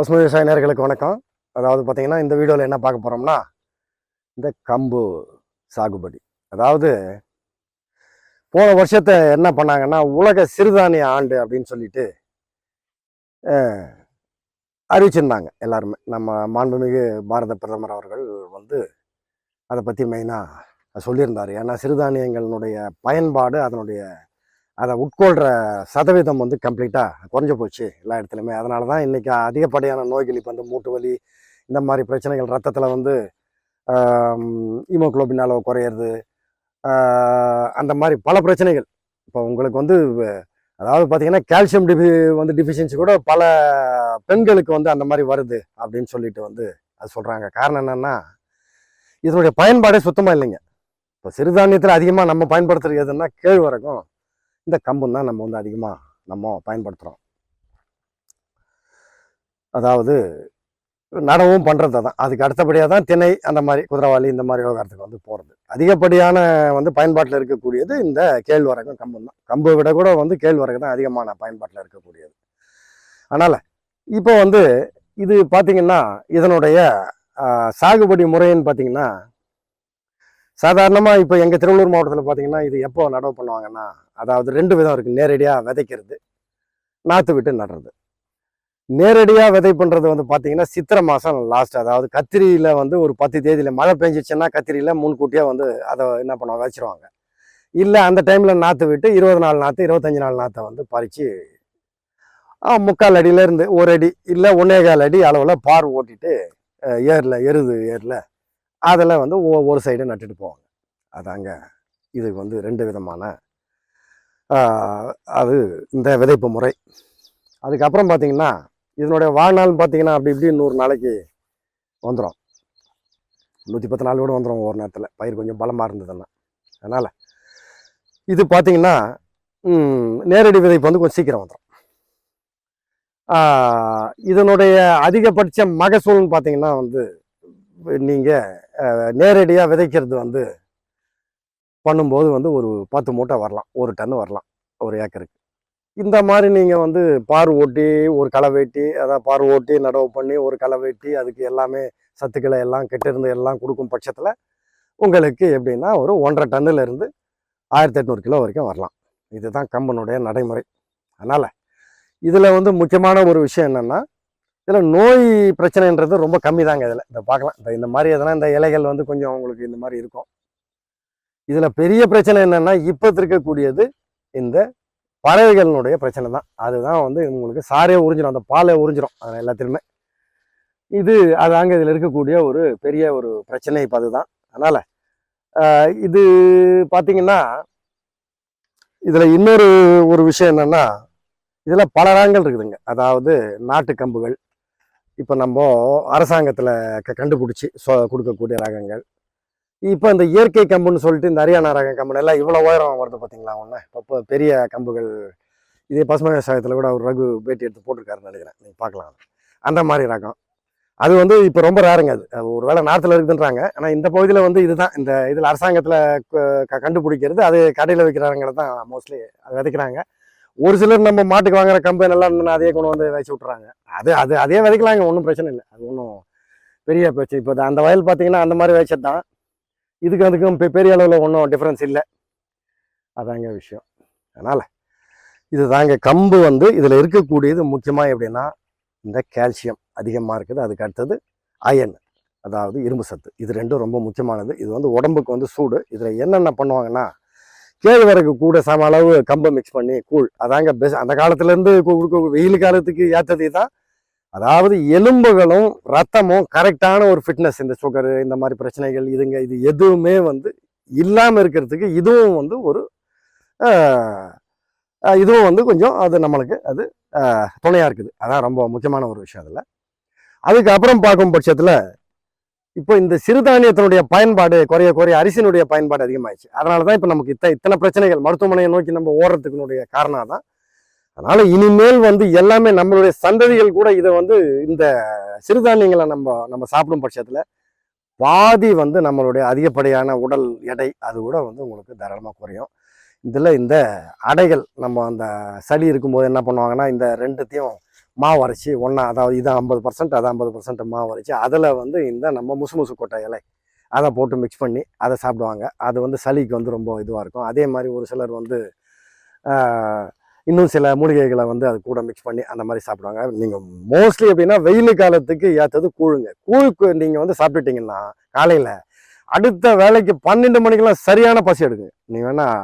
பசுமை விவசாய நேர்களுக்கு வணக்கம். அதாவது பார்த்திங்கன்னா இந்த வீடியோவில் என்ன பார்க்க போகிறோம்னா இந்த கம்பு சாகுபடி. அதாவது போன வருஷத்தை என்ன பண்ணாங்கன்னா உலக சிறுதானிய ஆண்டு அப்படின்னு சொல்லிட்டு அறிவிச்சிருந்தாங்க எல்லாருமே. நம்ம மாண்புமிகு பாரத பிரதமர் அவர்கள் வந்து அதை பற்றி மெயினாக சொல்லியிருந்தார். ஏன்னா சிறுதானியங்களினுடைய பயன்பாடு அதனுடைய அதை உட்கொள்கிற சதவீதம் வந்து கம்ப்ளீட்டாக குறைஞ்சு போச்சு எல்லா இடத்துலையுமே. அதனால தான் இன்றைக்கி அதிகப்படியான நோய்கள் இப்போ வந்து மூட்டு வலி இந்த மாதிரி பிரச்சனைகள் ரத்தத்தில் வந்து ஹீமோக்ளோபின் அளவு குறையிறது அந்த மாதிரி பல பிரச்சனைகள். இப்போ உங்களுக்கு வந்து வ- அதாவது பார்த்தீங்கன்னா கால்சியம் டிஃபி வந்து டிஃபிஷியன்சி கூட பல பெண்களுக்கு வந்து அந்த மாதிரி வருது அப்படின்னு சொல்லிட்டு வந்து அது சொல்கிறாங்க காரணம் என்னென்னா இதனுடைய பயன்பாடே சுத்தமாக இல்லைங்க. இப்போ சிறுதானியத்தில் அதிகமாக நம்ம பயன்படுத்துறது எதுன்னா கேழ்வரகும். இந்த கம்பும் தான் நம்ம வந்து அதிகமாக நம்ம பயன்படுத்துகிறோம் அதாவது நடவும் பண்ணுறது தான் அதுக்கு அடுத்தபடியாக தான் திணை அந்த மாதிரி குதிரவாளி இந்த மாதிரி விவகாரத்துக்கு வந்து போகிறது அதிகப்படியான வந்து பயன்பாட்டில் இருக்கக்கூடியது இந்த கேழ்வரகம் கம்பு தான். கம்பை விட கூட வந்து கேழ்வரகு தான் அதிகமான பயன்பாட்டில் இருக்கக்கூடியது. அதனால் இப்போ வந்து இது பார்த்திங்கன்னா இதனுடைய சாகுபடி முறைன்னு பார்த்தீங்கன்னா சாதாரணமாக இப்போ எங்கள் திருவள்ளூர் மாவட்டத்தில் பார்த்தீங்கன்னா இது எப்போ நடவு பண்ணுவாங்கன்னா அதாவது ரெண்டு விதம் இருக்குது நேரடியாக விதைக்கிறது நாற்று விட்டு நடுறது. நேரடியாக விதை பண்ணுறது வந்து பார்த்தீங்கன்னா சித்திரை மாதம் லாஸ்ட் அதாவது கத்திரியில் வந்து ஒரு பத்து தேதியில் மழை பெஞ்சிச்சுன்னா கத்திரியில் முன்கூட்டியாக வந்து அதை என்ன பண்ணுவாங்க வச்சுருவாங்க இல்லை அந்த டைமில் நாற்று விட்டு இருபது நாள் நாற்று இருபத்தஞ்சி நாள் நாற்றை வந்து பறித்து முக்கால் அடியிலேருந்து ஒரு அடி இல்லை ஒன்னேகால் அடி அளவில் பார் ஓட்டிட்டு ஏரில் எருது ஏரில் அதில் வந்து ஒ- ஒரு சைடு நட்டுட்டு போவாங்க. அதாங்க இது வந்து ரெண்டு விதமான அது இந்த விதைப்பு முறை. அதுக்கப்புறம் பார்த்தீங்கன்னா இதனுடைய வாழ்நாள் பார்த்தீங்கன்னா அப்படி இப்படி நூறு நாளைக்கு வந்துடும் நூற்றி பத்து நாள் கூட வந்துடும் ஒரு நேரத்தில். பயிர் கொஞ்சம் பலமாக இருந்ததுன்னா. அதனால் இது பார்த்திங்கன்னா நேரடி விதைப்பு வந்து கொஞ்சம் சீக்கிரம் வந்துடும் இதனுடைய அதிகபட்ச மகசூல்னு பார்த்தீங்கன்னா வந்து நீங்கள் நேரடியாக விதைக்கிறது வந்து பண்ணும்போது வந்து ஒரு பத்து மூட்டை வரலாம். ஒரு டன் வரலாம். ஒரு ஏக்கருக்கு. இந்த மாதிரி நீங்கள் வந்து பார் ஓட்டி ஒரு களை வெட்டி அதாவது பார் ஓட்டி நடவு பண்ணி ஒரு களை வெட்டி அதுக்கு எல்லாமே சத்துக்களை எல்லாம் கெட்டிருந்து எல்லாம் கொடுக்கும் பட்சத்தில் உங்களுக்கு எப்படின்னா ஒரு ஒன்றரை டன்னுலேருந்து ஆயிரத்தி எட்நூறு கிலோ வரைக்கும் வரலாம். இதுதான் கம்பனுடைய நடைமுறை. அதனால் இதில் வந்து முக்கியமான ஒரு விஷயம் என்னென்னா இதில் நோய் பிரச்சனைன்றது ரொம்ப கம்மி தாங்க இதில். இதை பார்க்கலாம் இந்த இந்த மாதிரி எதனா இந்த இலைகள் வந்து கொஞ்சம் உங்களுக்கு இந்த மாதிரி இருக்கும். இதில் பெரிய பிரச்சனை என்னென்னா இப்போ இருக்கக்கூடியது இந்த பறவைகளினுடைய பிரச்சனை தான். அதுதான் வந்து உங்களுக்கு சாரே உறிஞ்சிடும் அந்த பாலை உறிஞ்சிடும் அதில் எல்லாத்திலுமே. இது அதாங்க இதில் இருக்கக்கூடிய ஒரு பெரிய ஒரு பிரச்சனை இப்போ அதுதான். அதனால் இது பார்த்தீங்கன்னா இதில் இன்னொரு ஒரு விஷயம் என்னென்னா இதில் பல ரகங்கள் இருக்குதுங்க. அதாவது நாட்டு கம்புகள் இப்போ நம்ம அரசாங்கத்தில் க கண்டுபிடிச்சி சொ கொடுக்கக்கூடிய ரகங்கள். இப்போ இந்த இயற்கை கம்புன்னு சொல்லிட்டு இந்த ஹரியானா ரக கம்புன்னு எல்லாம் இவ்வளோ உயரம் வருது பார்த்தீங்களா ஒன்று இப்போ பெரிய கம்புகள் இதே பசுமை விவசாயத்தில் கூட ஒரு ரகு பேட்டி எடுத்து போட்டிருக்காருன்னு நினைக்கிறேன். நீங்கள் பார்க்கலாம். அந்த மாதிரி ரகம். அது வந்து இப்போ ரொம்ப ரேருங்க அது. அது ஒரு வேளை நார்த்தில் இருக்குதுன்றாங்க. ஆனால் இந்த பகுதியில் வந்து இதுதான். இந்த இதில் அரசாங்கத்தில் கண்டுபிடிக்கிறது அது கடையில் வைக்கிறாங்கிறது தான் மோஸ்ட்லி அது விதைக்கிறாங்க. ஒரு சிலர் நம்ம மாட்டுக்கு வாங்குற கம்பு எல்லாம் இருந்ததுன்னா அதையே கொண்டு வந்து வச்சு விட்றாங்க அது அது அதே விதைக்கலாங்க ஒன்றும் பிரச்சனை இல்லை. அது ஒன்றும் பெரிய பிரச்சனை. இப்போ அந்த வயல் பார்த்தீங்கன்னா அந்த மாதிரி வச்சது தான். இதுக்கு அதுக்கும் பெரிய அளவில் ஒன்றும் டிஃப்ரென்ஸ் இல்லை. அதாங்க விஷயம். அதனால் இது தாங்க கம்பு வந்து இதில் இருக்கக்கூடியது முக்கியமாக எப்படின்னா இந்த கால்சியம் அதிகமாக இருக்குது. அதுக்கு அடுத்தது அயன் அதாவது இரும்பு சத்து. இது ரெண்டும் ரொம்ப முக்கியமானது. இது வந்து உடம்புக்கு வந்து சூடு. இதில் என்னென்ன பண்ணுவாங்கன்னா கேழ்வரகு கூட சம அளவு கம்பை மிக்ஸ் பண்ணி கூழ். அதாங்க பெஸ்ட் அந்த காலத்துலேருந்து கொடுக்க வெயில் காலத்துக்கு ஏற்றது தான் அதாவது எலும்புகளும் ரத்தமும் கரெக்டான ஒரு ஃபிட்னஸ் இந்த சுகரு இந்த மாதிரி பிரச்சனைகள் இதுங்க இது எதுவுமே வந்து இல்லாமல் இருக்கிறதுக்கு இதுவும் வந்து ஒரு இதுவும் வந்து கொஞ்சம் அது நம்மளுக்கு அது துணையாக இருக்குது. அதான் ரொம்ப முக்கியமான ஒரு விஷயம் அதில். அதுக்கப்புறம் பார்க்கும் பட்சத்தில் இப்போ இந்த சிறுதானியத்தினுடைய பயன்பாடு குறைய குறைய அரிசியினுடைய பயன்பாடு அதிகமாகிடுச்சு அதனால தான் இப்போ நமக்கு இத்த இத்தனை பிரச்சனைகள் மருத்துவமனையை நோக்கி நம்ம ஓடுறதுக்குனுடைய காரணம் தான் அதனால இனிமேல் வந்து எல்லாமே நம்மளுடைய சந்ததிகள் கூட இதை வந்து இந்த சிறுதானியங்களை நம்ம நம்ம சாப்பிடும் பட்சத்தில் பாதி வந்து நம்மளுடைய அதிகப்படியான உடல் எடை அது கூட வந்து உங்களுக்கு தாராளமாக குறையும். இதில் இந்த அடைகள் நம்ம அந்த சளி இருக்கும்போது என்ன பண்ணுவாங்கன்னா இந்த ரெண்டுத்தையும் மாவு அரைச்சி ஒன்றா அதாவது இது ஐம்பது பர்சன்ட் அது ஐம்பது பர்சன்ட் மாவு அரைச்சி அதில் வந்து இந்த நம்ம முசு முசு கொட்டை இலை அதை போட்டு மிக்ஸ் பண்ணி அதை சாப்பிடுவாங்க. அது வந்து சளிக்கு வந்து ரொம்ப இதுவாக இருக்கும். அதே மாதிரி ஒரு சிலர் வந்து இன்னும் சில மூலிகைகளை வந்து அது கூட மிக்ஸ் பண்ணி அந்த மாதிரி சாப்பிடுவாங்க. நீங்கள் மோஸ்ட்லி எப்படின்னா வெயில் காலத்துக்கு ஏற்றது கூழுங்க. கூழுக்கு நீங்கள் வந்து சாப்பிட்டுட்டிங்கன்னா காலையில் அடுத்த வேலைக்கு பன்னெண்டு மணிக்கெல்லாம் சரியான பசி எடுக்குங்க. நீங்கள் வேணால்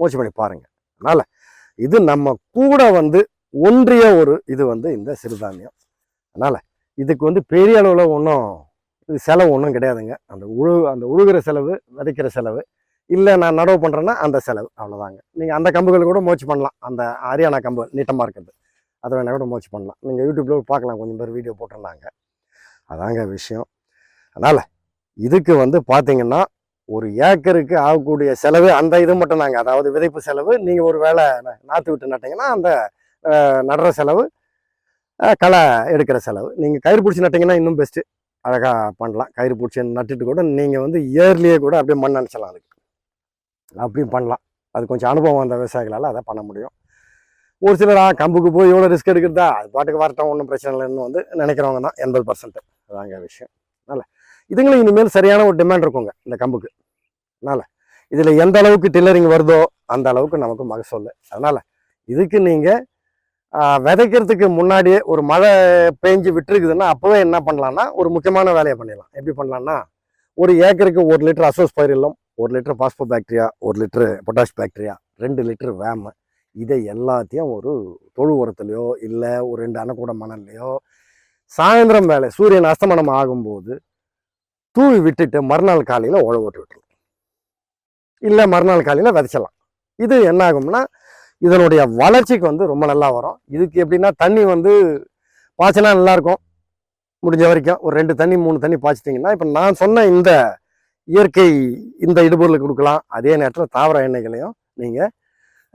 முயற்சி பண்ணி பாருங்கள் அதனால் இது நம்ம கூட வந்து ஒன்றிய ஒரு இது வந்து இந்த சிறுதானியம். அதனால் இதுக்கு வந்து பெரிய அளவில் ஒன்றும் இது செலவு ஒன்றும் கிடையாதுங்க. அந்த உழு அந்த உழுகிற செலவு விதைக்கிற செலவு இல்லை நான் நடவு பண்ணுறேன்னா அந்த செலவு அவ்வளோதாங்க நீங்கள் அந்த கம்புகள் கூட மோச்சு பண்ணலாம். அந்த ஹரியானா கம்பு நீட்டமாக இருக்கிறது. அதை வேணால் கூட மோச்சு பண்ணலாம். நீங்கள் யூடியூப்பில் பார்க்கலாம். கொஞ்சம் பேர் வீடியோ போட்டிருந்தாங்க. அதாங்க விஷயம். அதனால் இதுக்கு வந்து பார்த்தீங்கன்னா ஒரு ஏக்கருக்கு ஆகக்கூடிய செலவு அந்த இது மட்டும் தாங்க அதாவது விதைப்பு செலவு நீங்கள் ஒரு வேளை நாற்று விட்டு நட்டிங்கன்னா அந்த நடுற செலவு. களை எடுக்கிற செலவு. நீங்கள் கயிறு பிடிச்சி நட்டிங்கன்னா இன்னும் பெஸ்ட்டு அழகாக பண்ணலாம். கயிறு பிடிச்சி நட்டுட்டு கூட நீங்கள் வந்து இயர்லியே கூட அப்படியே மண் அணைச்சலாம் அதுக்கு. அப்படியும் பண்ணலாம். அது கொஞ்சம் அனுபவம் வந்த விவசாயிகளால் அதை பண்ண முடியும். ஒரு சிலர் ஆ கம்புக்கு போய் இவ்வளோ ரிஸ்க் எடுக்கிறதா? அது பாட்டுக்கு வரட்டும் ஒன்றும் பிரச்சனை இல்லைன்னு வந்து நினைக்கிறவங்க தான் எண்பது பர்சன்ட் அதாங்க விஷயம். அதனால் இதுங்களும் இனிமேல் சரியான ஒரு டிமாண்ட் இருக்குங்க இந்த கம்புக்கு. அதனால் இதில் எந்த அளவுக்கு டில்லரிங் வருதோ அந்த அளவுக்கு நமக்கு மகசூல். அதனால் இதுக்கு நீங்கள் விதைக்கிறதுக்கு முன்னாடியே ஒரு மழை பெஞ்சு விட்டுருக்குதுன்னா அப்போவே என்ன பண்ணலான்னா ஒரு முக்கியமான வேலையை பண்ணிடலாம். எப்படி பண்ணலான்னா ஒரு ஏக்கருக்கு ஒரு லிட்டர் அசோஸ் பயிரில்லம் ஒரு லிட்டர் பாஸ்போ பாக்டீரியா ஒரு லிட்டரு பொட்டாஷ் பாக்டீரியா ரெண்டு லிட்டர் வேம. இதை எல்லாத்தையும் ஒரு தொழு உரத்துலையோ இல்லை ஒரு ரெண்டு அணக்கூட மணல்லையோ சாயந்தரம் வேலை சூரியன் அஸ்தமனம் ஆகும்போது தூவி விட்டுட்டு மறுநாள் காலையில் உழவு ஓட்டு விட்டுருவோம் இல்லை மறுநாள் காலையில் விதைச்சலாம். இது என்ன ஆகும்னா இதனுடைய வளர்ச்சிக்கு வந்து ரொம்ப நல்லா வரும். இதுக்கு எப்படின்னா தண்ணி வந்து பாய்ச்சினா நல்லாயிருக்கும். முடிஞ்ச வரைக்கும் ஒரு ரெண்டு தண்ணி மூணு தண்ணி பாய்ச்சிட்டிங்கன்னா இப்போ நான் சொன்ன இந்த இயற்கை இந்த இடுபொருளை கொடுக்கலாம். அதே நேரத்தில் தாவர எண்ணெய்களையும் நீங்கள்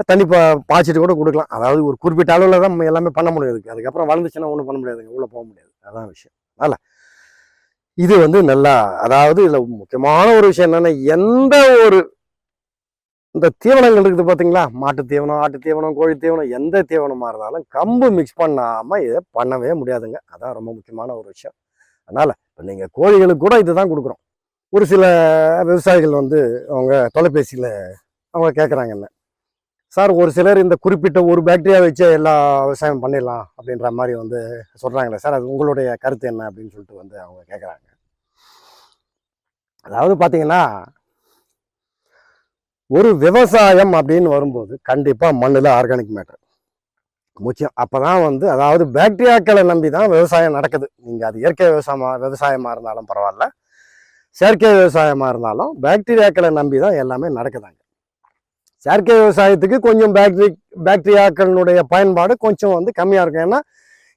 தண்ணி பா பாய்ச்சிட்டு கூட கொடுக்கலாம். அதாவது ஒரு குறிப்பிட்ட அளவில் தான் நம்ம எல்லாமே பண்ண முடியும் இதுக்கு. அதுக்கப்புறம் வளர்ந்துச்சுன்னா ஒன்றும் பண்ண முடியாதுங்க உள்ளே போக முடியாது. அதான் விஷயம். அதனால் இது வந்து நல்லா அதாவது இதில் முக்கியமான ஒரு விஷயம் என்னென்னா எந்த ஒரு இந்த தீவனங்கள் இருக்குது பார்த்தீங்களா மாட்டு தீவனம் ஆட்டு தீவனம் கோழி தீவனம் எந்த தீவனமாக இருந்தாலும் கம்பு மிக்ஸ் பண்ணாமல் இதை பண்ணவே முடியாதுங்க. அதான் ரொம்ப முக்கியமான ஒரு விஷயம். அதனால் இப்போ நீங்கள் கோழிகளுக்கு கூட இதுதான் கொடுக்குறோம். ஒரு சில விவசாயிகள் வந்து அவங்க தொலைபேசியில் அவங்க கேட்குறாங்க என்ன? சார் ஒரு சிலர் இந்த குறிப்பிட்ட ஒரு பேக்டீரியா வச்சு எல்லா விவசாயம் பண்ணிடலாம் அப்படின்ற மாதிரி வந்து சொல்கிறாங்களே சார். அது உங்களுடைய கருத்து என்ன? அப்படின்னு சொல்லிட்டு வந்து அவங்க கேட்குறாங்க அதாவது பார்த்தீங்கன்னா ஒரு விவசாயம் அப்படின்னு வரும்போது கண்டிப்பாக மண்ணில் ஆர்கானிக் மேட்ரு முக்கியம். அப்போ தான் வந்து அதாவது பாக்டீரியாக்களை நம்பி தான் விவசாயம் நடக்குது. நீங்கள் அது இயற்கை விவசாயமாக விவசாயமாக இருந்தாலும் பரவாயில்ல. செயற்கை விவசாயமாக இருந்தாலும் பாக்டீரியாக்களை நம்பி தான் எல்லாமே நடக்குதாங்க. செயற்கை விவசாயத்துக்கு கொஞ்சம் பாக்டீரி பாக்டீரியாக்களினுடைய பயன்பாடு கொஞ்சம் வந்து கம்மியாக இருக்கும். ஏன்னா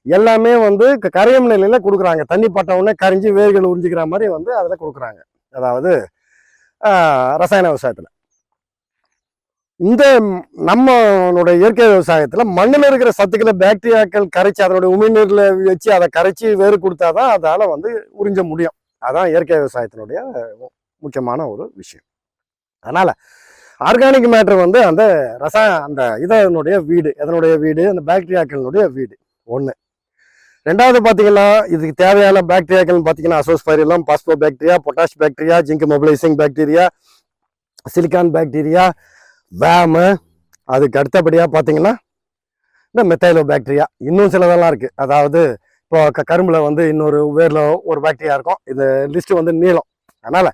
எல்லாமே வந்து க- கரையும் நிலையில் கொடுக்குறாங்க. தண்ணி பட்டவுடனே கரைஞ்சி வேர்கள் உறிஞ்சிக்கிற மாதிரி வந்து அதில் கொடுக்குறாங்க. அதாவது ரசாயன விவசாயத்தில். இந்த ம், நம்மளுடைய இயற்கை விவசாயத்தில் மண்ணில் இருக்கிற சத்துக்களை பாக்டீரியாக்கள் கரைச்சி அதனுடைய உமிழ்நீரில் வச்சு அதை கரைச்சி வேறு கொடுத்தாதான் அதால் வந்து உறிஞ்ச முடியும். அதான் இயற்கை விவசாயத்தினுடைய முக்கியமான ஒரு விஷயம். அதனால் ஆர்கானிக் மேட்ரு வந்து அந்த ரச அந்த இதனுடைய வீடு இதனுடைய வீடு அந்த பாக்டீரியாக்களினுடைய வீடு. ஒன்று ரெண்டாவது பார்த்தீங்கன்னா இதுக்கு தேவையான பாக்டீரியாக்கள்னு பார்த்தீங்கன்னா azospirillum phospho bacteria potash bacteria zinc mobilising bacteria silicon bacteria வேமு அதுக்கு அடுத்தபடியாக பார்த்தீங்கன்னா இந்த மெத்தைலோ பாக்டீரியா இன்னும் சிலதெல்லாம் இருக்குது அதாவது இப்போ க கரும்பில் வந்து இன்னொரு வேரில் ஒரு பாக்டீரியா இருக்கும். இது லிஸ்ட்டு வந்து நீளம். அதனால்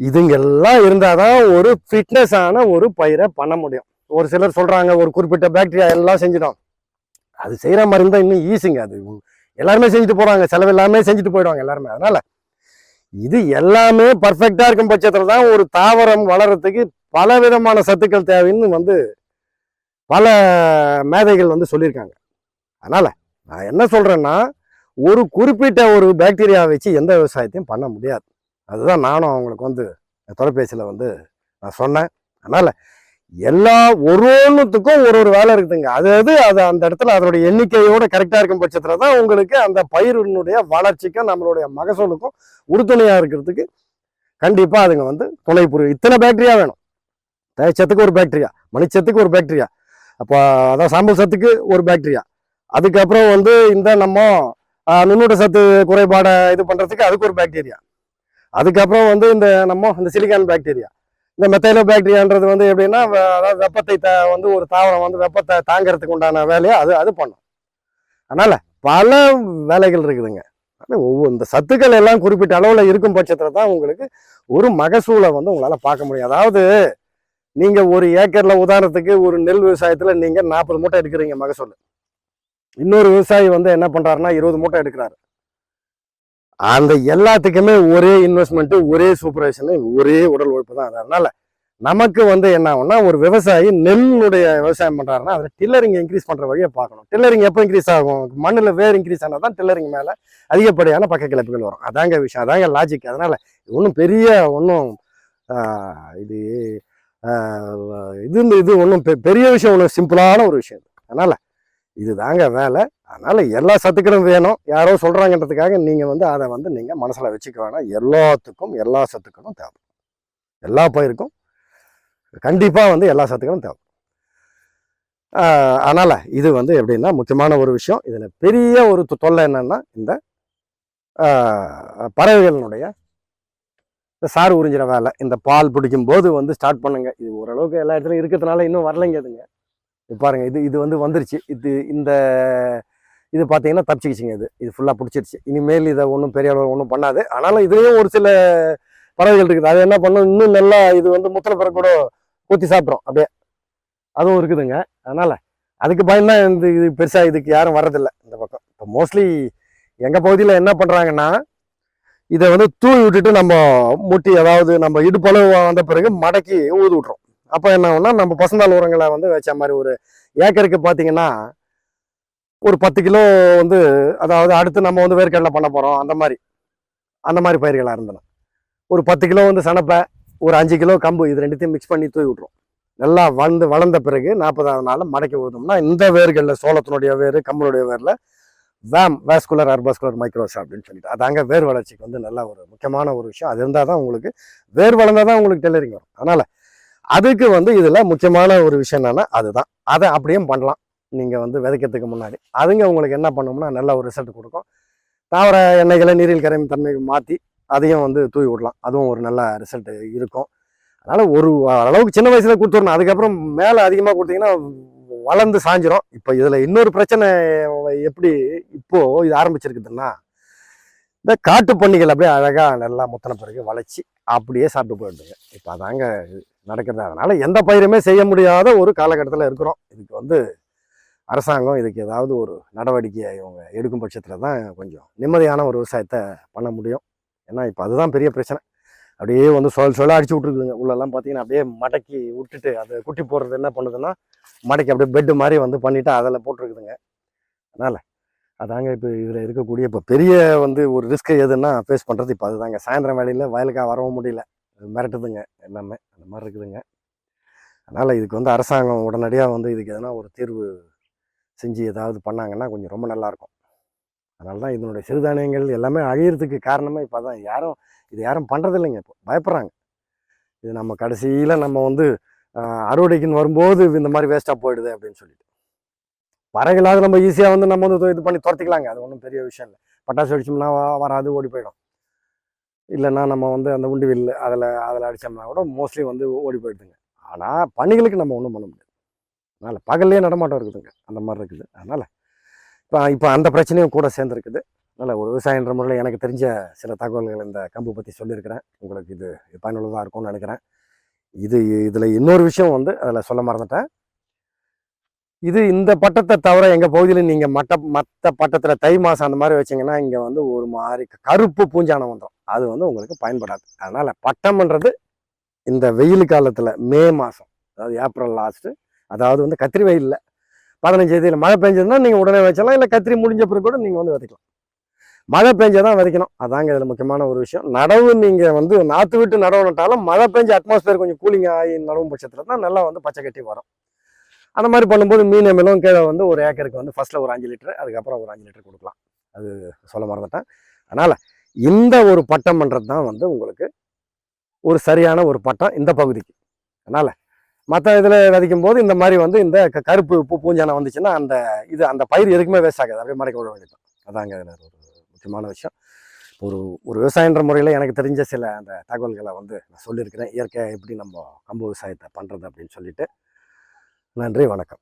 இதுங்கெல்லாம் இருந்தால் தான் ஒரு ஃபிட்னஸ் ஒரு பயிரை பண்ண முடியும். ஒரு சிலர் சொல்கிறாங்க ஒரு குறிப்பிட்ட பாக்டீரியா எல்லாம் செஞ்சிடும். அது செய்கிற மாதிரி இருந்தால் இன்னும் ஈஸிங்க அது எல்லாருமே செஞ்சுட்டு போகிறாங்க செலவு எல்லாமே செஞ்சுட்டு போயிடுவாங்க எல்லாருமே. அதனால் இது எல்லாமே பர்ஃபெக்டாக இருக்கும் பட்சத்தில் தான் ஒரு தாவரம் வளர்கிறதுக்கு பல விதமான சத்துக்கள் தேவைன்னு வந்து பல மேதைகள் வந்து சொல்லியிருக்காங்க. அதனால் நான் என்ன சொல்கிறேன்னா ஒரு குறிப்பிட்ட ஒரு பாக்டீரியா வச்சு எந்த விவசாயத்தையும் பண்ண முடியாது. அதுதான் நானும் அவங்களுக்கு வந்து தொலைபேசியில் வந்து நான் சொன்னேன். அதனால் எல்லா ஒரு ஒன்றுத்துக்கும் ஒரு ஒரு வேலை இருக்குதுங்க. அது அது அது அந்த இடத்துல அதனுடைய எண்ணிக்கையோட கரெக்டாக இருக்கும் பட்சத்தில் தான் உங்களுக்கு அந்த பயிரினுடைய வளர்ச்சிக்கும் நம்மளுடைய மகசூலுக்கும் உறுதுணையாக இருக்கிறதுக்கு கண்டிப்பாக அதுங்க வந்து துணை புரியும். இத்தனை பாக்டீரியா வேணும். தயச்சத்துக்கு ஒரு பேக்டீரியா மணிச்சத்துக்கு ஒரு பேக்டீரியா அப்போ அதான் சாம்பல் சத்துக்கு ஒரு பேக்டீரியா அதுக்கப்புறம் வந்து இந்த நம்ம நுண்ணூட்ட சத்து குறைபாடை இது பண்ணுறதுக்கு அதுக்கு ஒரு பேக்டீரியா அதுக்கப்புறம் வந்து இந்த நம்ம இந்த சிலிக்கான் பேக்டீரியா இந்த மெத்தைலோ பேக்டீரியான்றது வந்து எப்படின்னா அதாவது வெப்பத்தை த வந்து ஒரு தாவரம் வந்து வெப்பத்தை தாங்கிறதுக்கு உண்டான வேலையை அது அது பண்ணும். அதனால் பல வேலைகள் இருக்குதுங்க. ஆனால் ஒவ்வொரு இந்த சத்துக்கள் எல்லாம் குறிப்பிட்ட அளவில் இருக்கும் பட்சத்தில் தான் உங்களுக்கு ஒரு மகசூலை வந்து உங்களால் பார்க்க முடியும். அதாவது நீங்க ஒரு ஏக்கர்ல உதாரணத்துக்கு ஒரு நெல் விவசாயத்துல நீங்க நாற்பது மூட்டை எடுக்கிறீங்க மகசூல். இன்னொரு விவசாயி வந்து என்ன பண்றாருன்னா இருபது மூட்டை எடுக்கிறாரு. அந்த எல்லாத்துக்குமே ஒரே இன்வெஸ்ட்மெண்ட் ஒரே சூப்பர்வைசன் ஒரே உடல் உழைப்பு தான். அதனால நமக்கு வந்து என்ன ஆகும்னா ஒரு விவசாயி நெல்லுடைய விவசாயம் பண்றாருன்னா அதில் டில்லரிங் இன்க்ரீஸ் பண்ற வழியை பார்க்கணும். டில்லரிங் எப்போ இன்க்ரீஸ் ஆகும்? மண்ணில் வேர் இன்க்ரீஸ் ஆனால் தான் டில்லரிங் மேலே அதிகப்படியான பக்க கிளப்புகள் வரும். அதாங்க விஷயம் அதாங்க லாஜிக் அதனால ஒன்றும் பெரிய ஒன்றும் இது இது இந்த இது ஒன்றும் பெரிய விஷயம் ஒன்றும் சிம்பிளான ஒரு விஷயம் அதனால இதுதாங்க வேலை. அதனால் எல்லா சத்துக்களும் வேணும். யாரோ சொல்கிறாங்கன்றதுக்காக நீங்கள் வந்து அதை வந்து நீங்கள் மனசில் வச்சுக்க வேணாம். எல்லாத்துக்கும் எல்லா சத்துக்களும் தேவை. எல்லா பயிருக்கும் கண்டிப்பாக வந்து எல்லா சத்துக்களும் தேவை. அதனால் இது வந்து எப்படின்னா முக்கியமான ஒரு விஷயம். இதில் பெரிய ஒரு தொ- தொல்லை என்னென்னா இந்த பறவைகளினுடைய இந்த சாறு உறிஞ்சிற வேலை இந்த பால் பிடிக்கும் போது வந்து ஸ்டார்ட் பண்ணுங்க. இது ஓரளவுக்கு எல்லா இடத்துலையும் இருக்கிறதுனால இன்னும் வரலைங்க அதுங்க இது பாருங்க இது இது வந்து வந்துருச்சு. இது இந்த இது பார்த்தீங்கன்னா தப்பிச்சிக்கிச்சிங்க இது. இது ஃபுல்லாக பிடிச்சிருச்சு. இனிமேல் இதை ஒன்றும் பெரிய அளவு ஒன்றும் பண்ணாது. ஆனாலும் இதுலேயும் ஒரு சில பறவைகள் இருக்குது. அது என்ன பண்ணும்? இன்னும் நல்லா இது வந்து முத்தலை பிறகு கூட ஊற்றி சாப்பிட்றோம் அப்படியே அதுவும் இருக்குதுங்க. அதனால் அதுக்கு பயந்தான் இந்த இது பெருசாக இதுக்கு யாரும் வர்றதில்லை. இந்த பக்கம். இப்போ மோஸ்ட்லி எங்கள் பகுதியில் என்ன பண்ணுறாங்கன்னா இதை வந்து தூவி விட்டுட்டு நம்ம முட்டி அதாவது நம்ம இடுப்பளவு வந்த பிறகு மடக்கி ஊது விட்றோம் அப்போ என்ன ஆகும்னா நம்ம பசுந்தாள் உரங்களை வந்து வச்ச மாதிரி ஒரு ஏக்கருக்கு பார்த்தீங்கன்னா ஒரு பத்து கிலோ வந்து அதாவது அடுத்து நம்ம வந்து வேர்க்கடலை பண்ண போகிறோம் அந்த மாதிரி. அந்த மாதிரி பயிர்களாக இருந்தன ஒரு பத்து கிலோ வந்து சனப்பை ஒரு அஞ்சு கிலோ கம்பு இது ரெண்டுத்தையும் மிக்ஸ் பண்ணி தூவி விட்றோம் நல்லா வளர்ந்து வளர்ந்த பிறகு நாற்பதாவது நாள் மடக்கி ஊற்றோம்னா இந்த வேர்களில் சோளத்தினுடைய வேர் கம்பனுடைய வேரில் வேம் வேஸ்குலர் அர்பாஸ்குலர் மைக்ரோஸ் அப்படின்னு சொல்லிட்டு. அதாங்க வேர் வளர்ச்சிக்கு வந்து நல்ல ஒரு முக்கியமான ஒரு விஷயம். அது இருந்தால் தான் உங்களுக்கு வேர் வளர்ந்தால் தான் உங்களுக்கு டெய்லரிங் வரும். அதனால் அதுக்கு வந்து இதில் முக்கியமான ஒரு விஷயம் என்னென்னா அதுதான். அதை அப்படியும் பண்ணலாம். நீங்கள் வந்து விதைக்கிறதுக்கு முன்னாடி. அதுங்க உங்களுக்கு என்ன பண்ணும்னா நல்ல ஒரு ரிசல்ட் கொடுக்கும். தாவர எண்ணெய்களை நீரில் கரையும் தன்மை மாற்றி அதையும் வந்து தூவி விடலாம். அதுவும் ஒரு நல்ல ரிசல்ட் இருக்கும். அதனால் ஒரு அளவுக்கு சின்ன வயசில் கொடுத்துடணும். அதுக்கப்புறம் மேலே அதிகமாக கொடுத்தீங்கன்னா வளர்ந்து சாஞ்சிரும். இப்போ இதில் இன்னொரு பிரச்சனை எப்படி இப்போது இது ஆரம்பிச்சிருக்குதுன்னா இந்த காட்டு பண்ணிகள் அப்படியே அழகாக நல்லா முத்தின பிறகு வளைச்சி அப்படியே சாப்பிட்டு போயிடுதுங்க. இப்போ அதாங்க நடக்கிறது. அதனால் எந்த பயிருமே செய்ய முடியாத ஒரு காலகட்டத்தில் இருக்கிறோம். இதுக்கு வந்து அரசாங்கம் இதுக்கு ஏதாவது ஒரு நடவடிக்கையை இவங்க எடுக்கும் பட்சத்தில் தான் கொஞ்சம் நிம்மதியான ஒரு விவசாயத்தை பண்ண முடியும். ஏன்னா இப்போ அதுதான் பெரிய பிரச்சனை. அப்படியே வந்து சொல் சொல்ல அடிச்சு விட்ருக்குதுங்க உள்ளெல்லாம் பார்த்தீங்கன்னா அப்படியே மடக்கி விட்டுட்டு அதை குட்டி போடுறது என்ன பண்ணுதுன்னா மடக்கி அப்படியே பெட்டு மாதிரி வந்து பண்ணிவிட்டு அதில் போட்டிருக்குதுங்க. அதனால் அதாங்க இப்போ இதில் இருக்கக்கூடிய இப்போ பெரிய வந்து ஒரு ரிஸ்க்கு எதுன்னா ஃபேஸ் பண்ணுறது இப்போ அதுதாங்க. சாயந்தரம் வேலையில் வயலுக்காக வரவும் முடியல. மிரட்டுதுங்க எல்லாமே. அந்த மாதிரி இருக்குதுங்க. அதனால் இதுக்கு வந்து அரசாங்கம் உடனடியாக வந்து இதுக்கு எதனா ஒரு தீர்வு செஞ்சு ஏதாவது பண்ணாங்கன்னா கொஞ்சம் ரொம்ப நல்லாயிருக்கும் அதனால தான் இதனுடைய சிறுதானியங்கள் எல்லாமே அழியிறதுக்கு காரணமே இப்போ தான் யாரும் இது யாரும் பண்ணுறதில்லைங்க இப்போ. பயப்படுறாங்க. இது நம்ம கடைசியில் நம்ம வந்து அறுவடைக்குன்னு வரும்போது இந்த மாதிரி வேஸ்ட்டாக போயிடுது அப்படின்னு சொல்லிட்டு. பறவைகளாவது நம்ம ஈஸியாக வந்து நம்ம வந்து இது பண்ணி துரத்திக்கலாங்க. அது ஒன்றும் பெரிய விஷயம் இல்லை. பட்டாசு அடிச்சோம்னா வராது ஓடி போயிடும். இல்லைன்னா நம்ம வந்து அந்த உண்டு வில்லு அதில் அதில் அடித்தோம்னா கூட மோஸ்ட்லி வந்து ஓடி போயிடுதுங்க. ஆனால் பணிகளுக்கு நம்ம ஒன்றும் பண்ண முடியாது. அதனால் பகல்லே நடமாட்டம் இருக்குதுங்க. அந்த மாதிரி இருக்குது. அதனால் இப்போ இப்போ அந்த பிரச்சனையும் கூட சேர்ந்துருக்குது. அதனால் ஒரு விவசாயன்ற முறையில் எனக்கு தெரிஞ்ச சில தகவல்கள் இந்த கம்பு பற்றி சொல்லியிருக்கிறேன். உங்களுக்கு இது பயனுள்ளதாக இருக்கும்னு நினைக்கிறேன். இது இதில் இன்னொரு விஷயம் வந்து அதில் சொல்ல மறந்துட்டேன். இது இந்த பட்டத்தை தவிர எங்கள் பகுதியில் நீங்கள் மற்ற மற்ற பட்டத்தில் தை மாதம் அந்த மாதிரி வச்சிங்கன்னா இங்கே வந்து ஒரு மாதிரி கருப்பு பூஞ்சானம் வந்துடும் அது வந்து உங்களுக்கு பயன்படாது. அதனால் பட்டம்ன்றது இந்த வெயில் காலத்தில் மே மாதம் அதாவது ஏப்ரல் லாஸ்ட்டு அதாவது வந்து கத்திரி வெயிலில் பதினஞ்சு தேதியில் மழை பெஞ்சதுன்னா நீங்கள் உடனே வச்சலாம் இல்லை கத்திரி முடிஞ்ச பிறகு கூட நீங்கள் வந்து விதைக்கலாம். மழை பெஞ்சதான் விதைக்கணும். அதாங்க இதில் முக்கியமான ஒரு விஷயம். நடவு நீங்கள் வந்து நாற்று விட்டு நடவுனட்டாலும் மழை பெஞ்சு அட்மாஸ்பியர் கொஞ்சம் கூலிங் ஆகி நடவும் பட்சத்தில் தான் நல்லா வந்து பச்சை கட்டி வரும். அந்த மாதிரி பண்ணும்போது மீன் எம்எலும் கீழே வந்து ஒரு ஏக்கருக்கு வந்து ஃபஸ்ட்டில் ஒரு அஞ்சு லிட்டர் அதுக்கப்புறம் ஒரு அஞ்சு லிட்டர் கொடுக்கலாம். அது சொல்ல மறந்துட்டேன். அதனால் இந்த ஒரு பட்டம் பண்ணுறது தான் வந்து உங்களுக்கு ஒரு சரியான ஒரு பட்டம் இந்த பகுதிக்கு. அதனால் மற்ற இதில் விதைக்கும் போது இந்த மாதிரி வந்து இந்த க- கருப்பு பூ பூஞ்சானம் வந்துச்சுன்னா அந்த இது அந்த பயிர் எதுக்குமே வேஸ்ட் ஆகாது. அப்படியே மறைக்க விட வேண்டியதான் அதாங்க அதில் ஒரு முக்கியமான விஷயம். ஒரு ஒரு விவசாயன்ற முறையில் எனக்கு தெரிஞ்ச சில அந்த தகவல்களை வந்து நான் சொல்லியிருக்கிறேன். இயற்கையாக எப்படி நம்ம கம்பு விவசாயத்தை பண்ணுறது அப்படின்னு சொல்லிட்டு. நன்றி வணக்கம்.